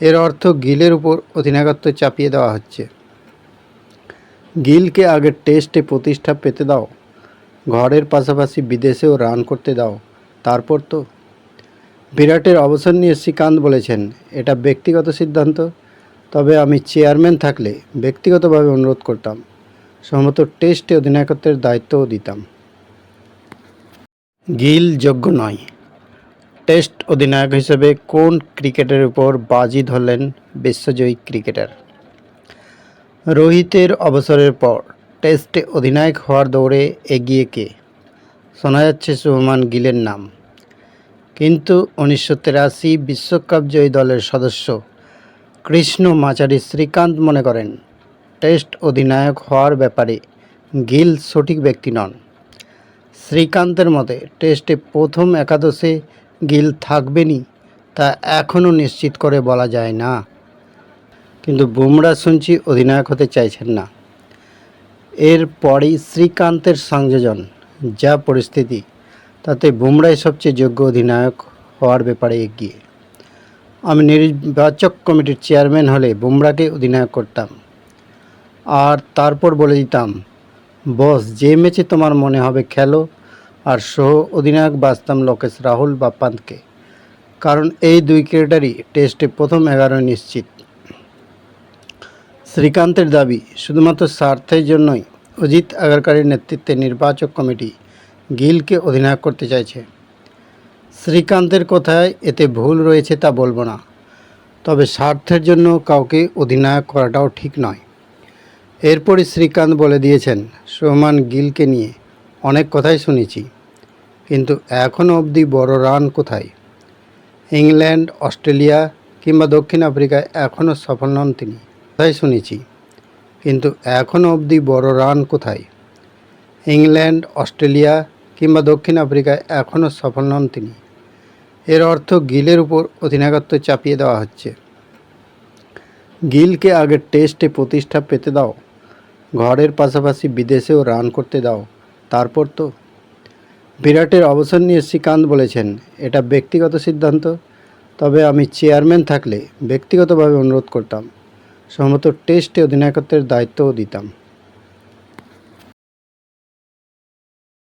এর অর্থ গিলের উপর অধিনায়কত্ব চাপিয়ে দেওয়া হচ্ছে। গিলকে আগে টেস্টে প্রতিষ্ঠা পেতে দাও, ঘরের পাশাপাশি বিদেশেও রান করতে দাও। তারপর তো বিরাটের অবসর নিয়ে শ্রীকান্ত বলেছেন, এটা ব্যক্তিগত সিদ্ধান্ত, তবে আমি চেয়ারম্যান থাকলে ব্যক্তিগতভাবে অনুরোধ করতাম। সম্ভবত টেস্টে অধিনায়কত্বের দায়িত্বও দিতাম। গিল যোগ্য নয়। টেস্ট অধিনায়ক হিসেবে কোন ক্রিকেটের উপর বাজি ধরলেন বিশ্বজয়ী ক্রিকেটার? রোহিতের অবসরের পর টেস্টে অধিনায়ক হওয়ার দৌড়ে এগিয়ে কে? শোনা যাচ্ছে সুহমান গিলের নাম। কিন্তু উনিশশো তেরাশি বিশ্বকাপ জয়ী দলের সদস্য কৃষ্ণ মাচারি শ্রীকান্ত মনে করেন, টেস্ট অধিনায়ক হওয়ার ব্যাপারে গিল সঠিক ব্যক্তি নন। শ্রীকান্তের মতে, টেস্টে প্রথম একাদশে গিল থাকবেনই, তা এখনও নিশ্চিত করে বলা যায় না। কিন্তু বুমরা শুনছি অধিনায়ক হতে চাইছেন না। এরপরই শ্রীকান্তের সংযোজন, যা পরিস্থিতি, তাতে বুমরাই সবচেয়ে যোগ্য অধিনায়ক হওয়ার ব্যাপারে এগিয়ে। আমি নির্বাচক কমিটির চেয়ারম্যান হলে বুমরাকে অধিনায়ক করতাম। আর তারপর বলে দিতাম, বস, যে ম্যাচে তোমার মনে হবে খেলো আর সহ অধিনায়ক বাঁচতাম লোকেশ রাহুল বা পান্তকে। কারণ এই দুই ক্রিকেটারই টেস্টে প্রথম এগারো নিশ্চিত। শ্রীকান্তের দাবি, শুধুমাত্র স্বার্থের জন্যই অজিত আগারকারের নেতৃত্বে নির্বাচক কমিটি গিলকে অধিনায়ক করতে চাইছে। শ্রীকান্তের কথায় এতে ভুল রয়েছে তা বলব না, তবে স্বার্থের জন্য কাউকে অধিনায়ক করাটাও ঠিক নয়। এরপরই শ্রীকান্ত বলে দিয়েছেন সোহমান গিলকে নিয়ে অনেক কথাই শুনেছি। কিন্তু এখনও অবধি বড় রান কোথায়? ইংল্যান্ড, অস্ট্রেলিয়া কিংবা দক্ষিণ আফ্রিকায় এখনও সফল নন তিনি, তাই শুনেছি। কিন্তু এখনও অবধি বড় রান কোথায়? ইংল্যান্ড, অস্ট্রেলিয়া কিংবা দক্ষিণ আফ্রিকায় এখনও সফল নন তিনি। এর অর্থ গিলের উপর অধিনায়কত্ব চাপিয়ে দেওয়া হচ্ছে। গিলকে আগে টেস্টে প্রতিষ্ঠা পেতে দাও, ঘরের পাশাপাশি বিদেশেও রান করতে দাও, তারপর তো বিরাটের অবসর নিয়ে শ্রীকান্ত বলেছেন, এটা ব্যক্তিগত সিদ্ধান্ত। তবে আমি চেয়ারম্যান থাকলে ব্যক্তিগতভাবে অনুরোধ করতাম। সম্ভবত টেস্টে অধিনায়কত্বের দায়িত্বও দিতাম।